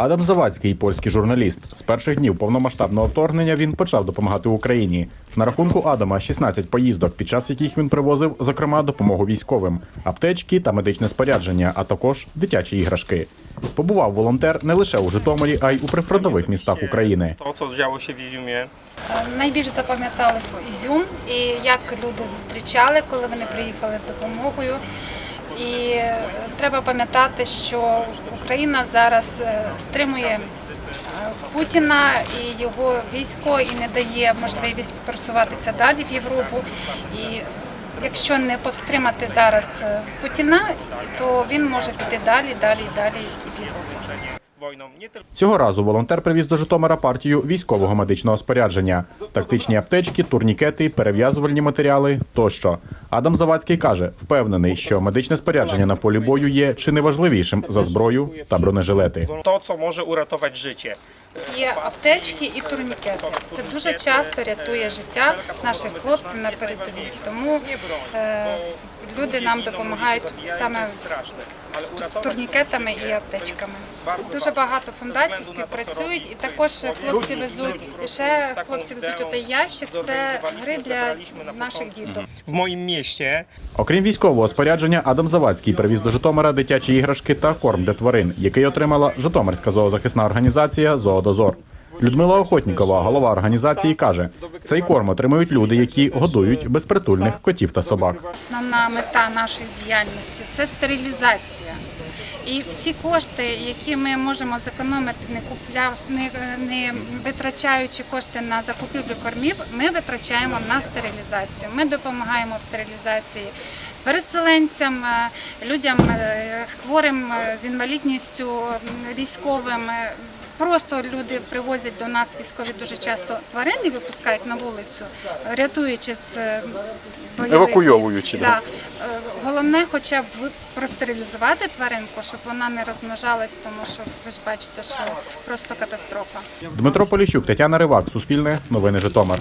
Адам Завадський, польський журналіст. З перших днів повномасштабного вторгнення він почав допомагати Україні. На рахунку Адама 16 поїздок, під час яких він привозив, зокрема, допомогу військовим, аптечки та медичне спорядження, а також дитячі іграшки. Побував волонтер не лише у Житомирі, а й у прифронтових містах України. To, co działo się w Izumie, Найбільш запам'яталось Ізюм і як люди зустрічали, коли вони приїхали з допомогою. І треба пам'ятати, що Україна зараз е, стримує е, Путіна і його військо і не дає можливість просуватися далі в Європу. І якщо не повстримати зараз е, Путіна, то він може піти далі, далі, далі і в Європу. Wojną Цього разу волонтер привіз до Житомира партію військового медичного спорядження, тактичні аптечки, турнікети, перев'язувальні матеріали тощо. Адам Завадський каже, впевнений, що медичне спорядження на полі бою є чи не важливішим за зброю та бронежилети. То, що може урятувати życie. Є аптечки і турнікети. Це дуже часто рятує життя наших хлопців на передовій. Тому е, люди нам допомагають саме з, з турнікетами і аптечками. Дуже багато фундацій співпрацюють, і також хлопці везуть. І ще хлопці везуть отей ящик. Це гри для наших діток. W moim mieście Окрім військового спорядження, Адам Завадський привіз до Житомира дитячі іграшки та корм для тварин, який отримала Житомирська зоозахисна організація Зоодозор. Людмила Охотнікова, голова організації, каже: цей корм отримують люди, які годують безпритульних котів та собак. Основна мета нашої діяльності це стерилізація. І всі кошти, які ми можемо зекономити, не купля... не, не витрачаючи кошти на закупівлю кормів, ми витрачаємо на стерилізацію. Ми допомагаємо в стерилізації переселенцям, е, людям е, хворим е, з інвалідністю, військовим. Просто люди привозять до нас військові дуже часто тварин і випускають на вулицю, рятуючи з е, бойових. Евакуйовуючи, да. Да. Е, Головне, хоча б простерилізувати тваринку, щоб вона не розмножалась, тому що ви ж бачите, що просто катастрофа. Дмитро Поліщук, Тетяна Ривак, Суспільне, Новини Житомир.